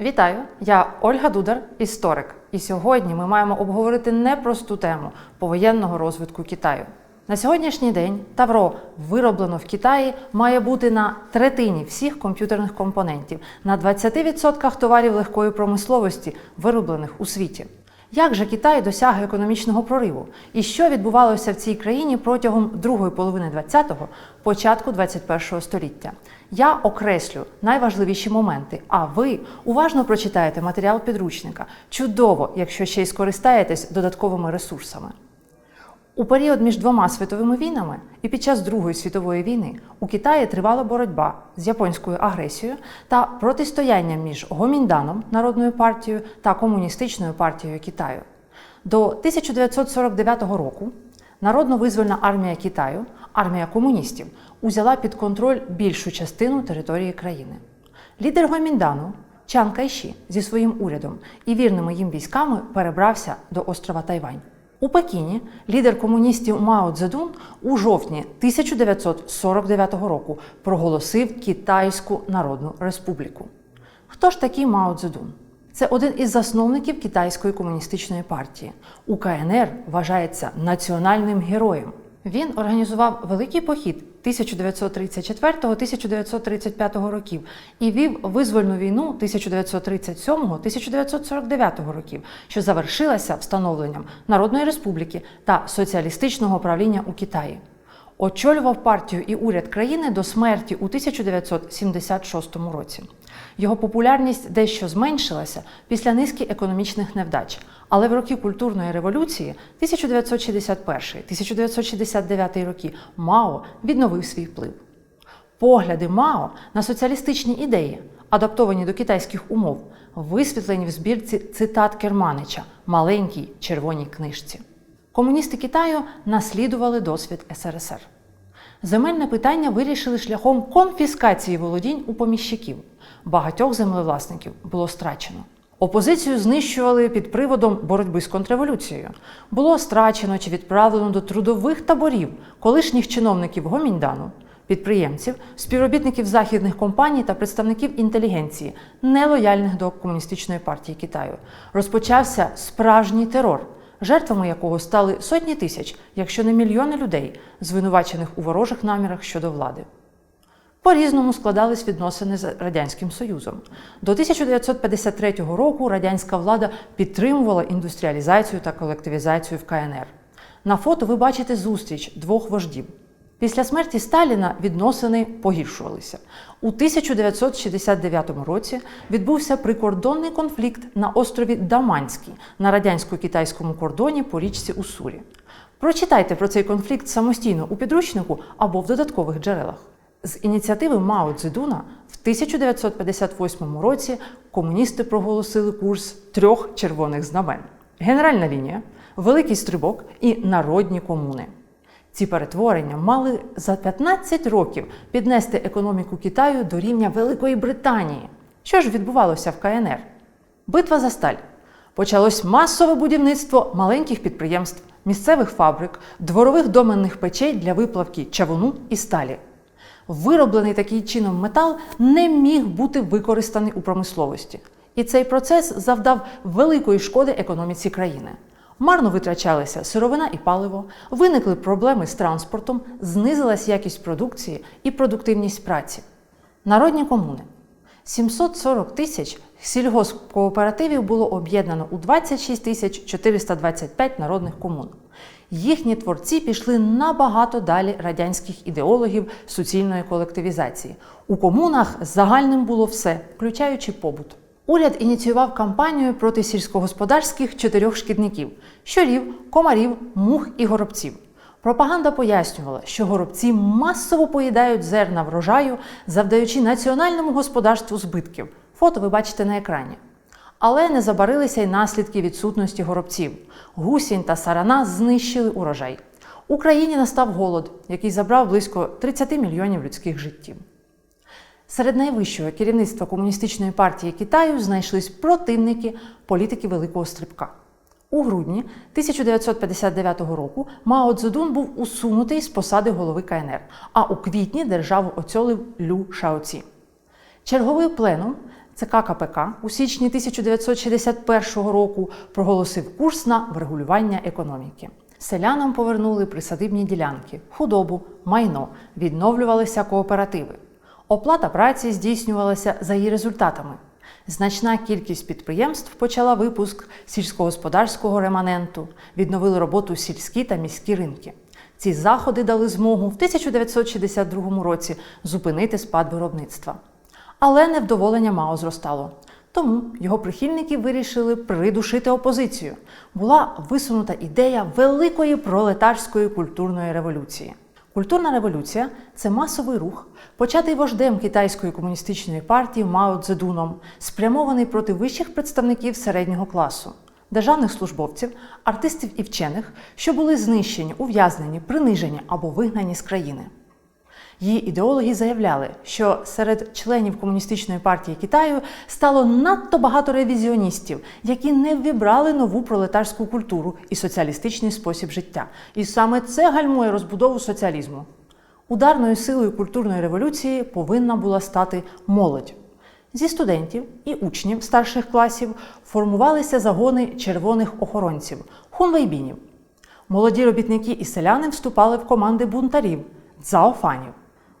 Вітаю! Я Ольга Дудар, історик. І сьогодні ми маємо обговорити непросту тему повоєнного розвитку Китаю. На сьогоднішній день Тавро, вироблено в Китаї, має бути на третині всіх комп'ютерних компонентів, на 20% товарів легкої промисловості, вироблених у світі. Як же Китай досяг економічного прориву? І що відбувалося в цій країні протягом другої половини 20-го, початку 21-го століття? Я окреслю найважливіші моменти, а ви уважно прочитаєте матеріал підручника. Чудово, якщо ще й скористаєтесь додатковими ресурсами. У період між двома світовими війнами і під час Другої світової війни у Китаї тривала боротьба з японською агресією та протистояння між Гомінданом народною партією та комуністичною партією Китаю. До 1949 року Народно-визвольна армія Китаю, армія комуністів, узяла під контроль більшу частину території країни. Лідер Гоміндану Чан Кайші зі своїм урядом і вірними їм військами перебрався до острова Тайвань. У Пекіні лідер комуністів Мао Цзедун у жовтні 1949 року проголосив Китайську Народну Республіку. Хто ж такий Мао Цзедун? Це один із засновників Китайської комуністичної партії. У КНР вважається національним героєм. Він організував великий похід 1934-1935 років і вів визвольну війну 1937-1949 років, що завершилася встановленням Народної республіки та соціалістичного правління у Китаї. Очолював партію і уряд країни до смерті у 1976 році. Його популярність дещо зменшилася після низки економічних невдач, але в роки культурної революції 1961-1969 роки Мао відновив свій вплив. Погляди Мао на соціалістичні ідеї, адаптовані до китайських умов, висвітлені в збірці цитат Керманича маленькій червоній книжці. Комуністи Китаю наслідували досвід СРСР. Земельне питання вирішили шляхом конфіскації володінь у поміщиків. Багатьох землевласників було страчено. Опозицію знищували під приводом боротьби з контрреволюцією. Було страчено чи відправлено до трудових таборів колишніх чиновників Гоміндану, підприємців, співробітників західних компаній та представників інтелігенції, нелояльних до комуністичної партії Китаю. Розпочався справжній терор жертвами якого стали сотні тисяч, якщо не мільйони людей, звинувачених у ворожих намірах щодо влади. По-різному складались відносини з Радянським Союзом. До 1953 року радянська влада підтримувала індустріалізацію та колективізацію в КНР. На фото ви бачите зустріч двох вождів. Після смерті Сталіна відносини погіршувалися. У 1969 році відбувся прикордонний конфлікт на острові Даманський на радянсько-китайському кордоні по річці Уссурі. Прочитайте про цей конфлікт самостійно у підручнику або в додаткових джерелах. З ініціативи Мао Цзедуна в 1958 році комуністи проголосили курс трьох червоних знамен: генеральна лінія, великий стрибок і народні комуни. Ці перетворення мали за 15 років піднести економіку Китаю до рівня Великої Британії. Що ж відбувалося в КНР? Битва за сталь. Почалось масове будівництво маленьких підприємств, місцевих фабрик, дворових доменних печей для виплавки чавуну і сталі. Вироблений таким чином метал не міг бути використаний у промисловості. І цей процес завдав великої шкоди економіці країни. Марно витрачалися сировина і паливо, виникли проблеми з транспортом, знизилась якість продукції і продуктивність праці. Народні комуни. 740 тисяч сільгоспкооперативів було об'єднано у 26 тисяч 425 народних комун. Їхні творці пішли набагато далі радянських ідеологів суцільної колективізації. У комунах загальним було все, включаючи побут. Уряд ініціював кампанію проти сільськогосподарських чотирьох шкідників щурів, комарів, мух і горобців. Пропаганда пояснювала, що горобці масово поїдають зерна врожаю, завдаючи національному господарству збитків. Фото ви бачите на екрані. Але не забарилися й наслідки відсутності горобців. Гусінь та сарана знищили урожай. У країні настав голод, який забрав близько 30 мільйонів людських життів. Серед найвищого керівництва комуністичної партії Китаю знайшлись противники політики Великого Стрибка. У грудні 1959 року Мао Цзедун був усунутий з посади голови КНР, а у квітні державу оцьолив Лю Шаоці. Черговий пленум ЦК КПК у січні 1961 року проголосив курс на врегулювання економіки. Селянам повернули присадибні ділянки, худобу, майно, відновлювалися кооперативи. Оплата праці здійснювалася за її результатами. Значна кількість підприємств почала випуск сільськогосподарського реманенту, відновили роботу сільські та міські ринки. Ці заходи дали змогу в 1962 році зупинити спад виробництва. Але невдоволення Мао зростало. Тому його прихильники вирішили придушити опозицію. Була висунута ідея великої пролетарської культурної революції. Культурна революція це масовий рух, початий вождем китайської комуністичної партії Мао Цзедуном, спрямований проти вищих представників середнього класу, державних службовців, артистів і вчених, що були знищені, ув'язнені, принижені або вигнані з країни. Її ідеологи заявляли, що серед членів комуністичної партії Китаю стало надто багато ревізіоністів, які не ввібрали нову пролетарську культуру і соціалістичний спосіб життя. І саме це гальмує розбудову соціалізму. Ударною силою культурної революції повинна була стати молодь. Зі студентів і учнів старших класів формувалися загони червоних охоронців хунвейбінів. Молоді робітники і селяни вступали в команди бунтарів дзаофанів.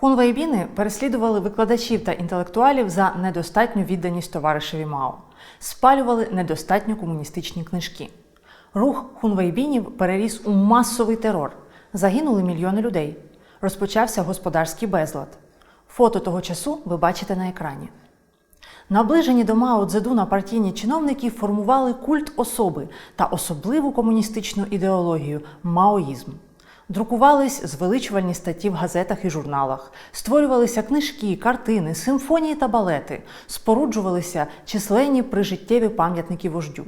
Хунвейбіни переслідували викладачів та інтелектуалів за недостатню відданість товаришеві Мао, спалювали недостатньо комуністичні книжки. Рух хунвейбінів переріс у масовий терор. Загинули мільйони людей. Розпочався господарський безлад. Фото того часу ви бачите на екрані. Наближені до Мао Цзедуна партійні чиновники формували культ особи та особливу комуністичну ідеологію маоїзм. Друкувались звеличувальні статті в газетах і журналах, створювалися книжки, картини, симфонії та балети, споруджувалися численні прижиттєві пам'ятники вождю.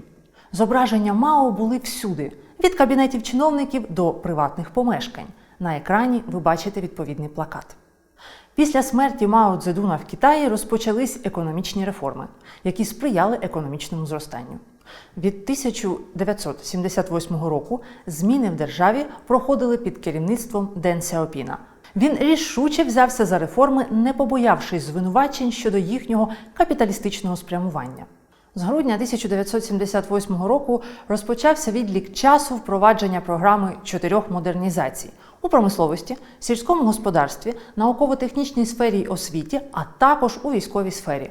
Зображення Мао були всюди, від кабінетів чиновників до приватних помешкань. На екрані ви бачите відповідний плакат. Після смерті Мао Цзедуна в Китаї розпочались економічні реформи, які сприяли економічному зростанню. Від 1978 року зміни в державі проходили під керівництвом Ден Сяопіна. Він рішуче взявся за реформи, не побоявшись звинувачень щодо їхнього капіталістичного спрямування. З грудня 1978 року розпочався відлік часу впровадження програми чотирьох модернізацій у промисловості, сільському господарстві, науково-технічній сфері й освіті, а також у військовій сфері.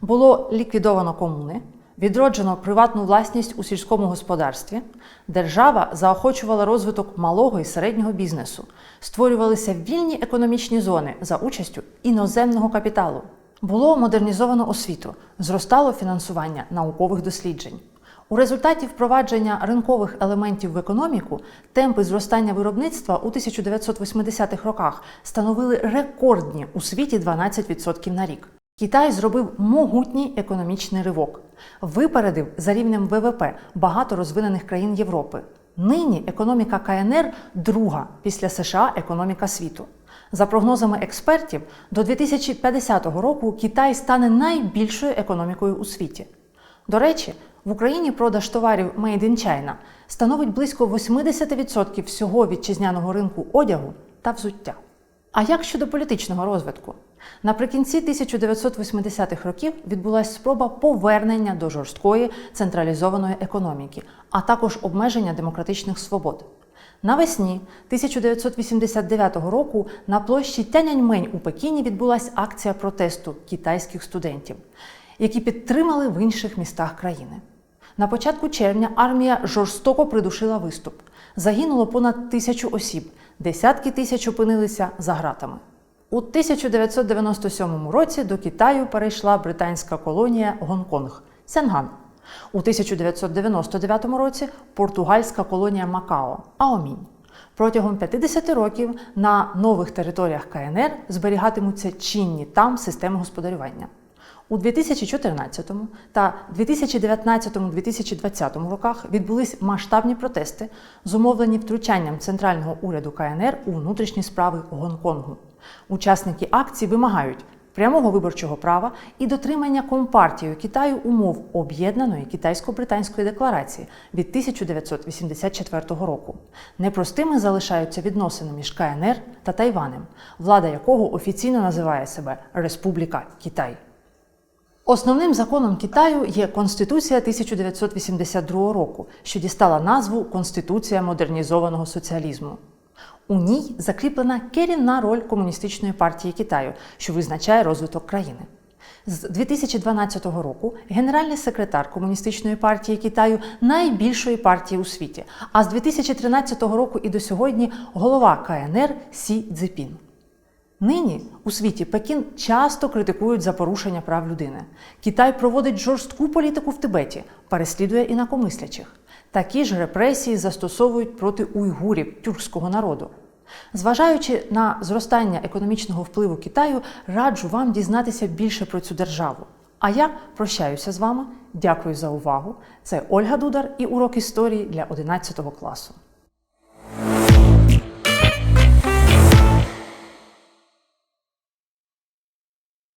Було ліквідовано комуни, відроджено приватну власність у сільському господарстві, держава заохочувала розвиток малого і середнього бізнесу, створювалися вільні економічні зони за участю іноземного капіталу. Було модернізовано освіту, зростало фінансування наукових досліджень. У результаті впровадження ринкових елементів в економіку темпи зростання виробництва у 1980-х роках становили рекордні у світі 12% на рік. Китай зробив могутній економічний ривок, випередив за рівнем ВВП багато розвинених країн Європи. Нині економіка КНР друга після США економіка світу. За прогнозами експертів, до 2050 року Китай стане найбільшою економікою у світі. До речі, в Україні продаж товарів Made in China становить близько 80% всього вітчизняного ринку одягу та взуття. А як щодо політичного розвитку? Наприкінці 1980-х років відбулася спроба повернення до жорсткої централізованої економіки, а також обмеження демократичних свобод. Навесні 1989 року на площі Тяньаньмень у Пекіні відбулася акція протесту китайських студентів, які підтримали в інших містах країни. На початку червня армія жорстоко придушила виступ. Загинуло понад тисячу осіб, десятки тисяч опинилися за ґратами. У 1997 році до Китаю перейшла британська колонія Гонконг Сянган. У 1999 році португальська колонія Макао Аомінь. Протягом 50 років на нових територіях КНР зберігатимуться чинні там системи господарювання. У 2014 та 2019-2020 роках відбулись масштабні протести, зумовлені втручанням центрального уряду КНР у внутрішні справи Гонконгу. Учасники акції вимагають прямого виборчого права і дотримання Компартією Китаю умов об'єднаної китайсько-британської декларації від 1984 року. Непростими залишаються відносини між КНР та Тайванем, влада якого офіційно називає себе Республіка Китай. Основним законом Китаю є Конституція 1982 року, що дістала назву Конституція модернізованого соціалізму. У ній закріплена керівна роль Комуністичної партії Китаю, що визначає розвиток країни. З 2012 року генеральний секретар Комуністичної партії Китаю найбільшої партії у світі, а з 2013 року і до сьогодні голова КНР Сі Цзепін. Нині у світі Пекін часто критикують за порушення прав людини. Китай проводить жорстку політику в Тибеті, переслідує інакомислячих. Такі ж репресії застосовують проти уйгурів тюркського народу. Зважаючи на зростання економічного впливу Китаю, раджу вам дізнатися більше про цю державу. А я прощаюся з вами. Дякую за увагу. Це Ольга Дудар і урок історії для 11 класу.